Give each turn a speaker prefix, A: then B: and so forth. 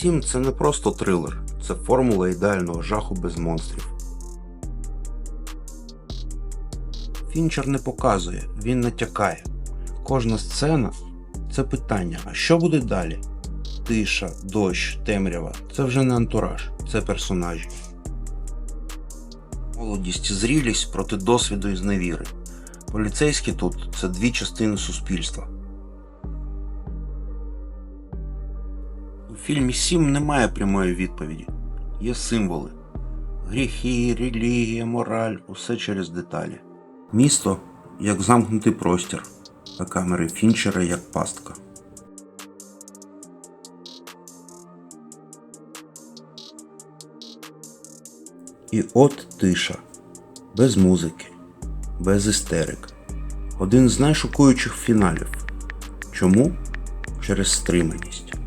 A: Сім це не просто трилер, це формула ідеального жаху без монстрів. Фінчер не показує, він натякає. Кожна сцена це питання, а що буде далі? Тиша, дощ, темрява це вже не антураж, це персонажі. Молодість зрілість проти досвіду і зневіри. Поліцейські тут це дві частини суспільства. У фільмі Сім немає прямої відповіді. Є символи. Гріхи, релігія, мораль усе через деталі. Місто як замкнутий простір, а камери Фінчера як пастка. І от тиша. Без музики, без істерик. Один з найшокуючих фіналів. Чому? Через стриманість.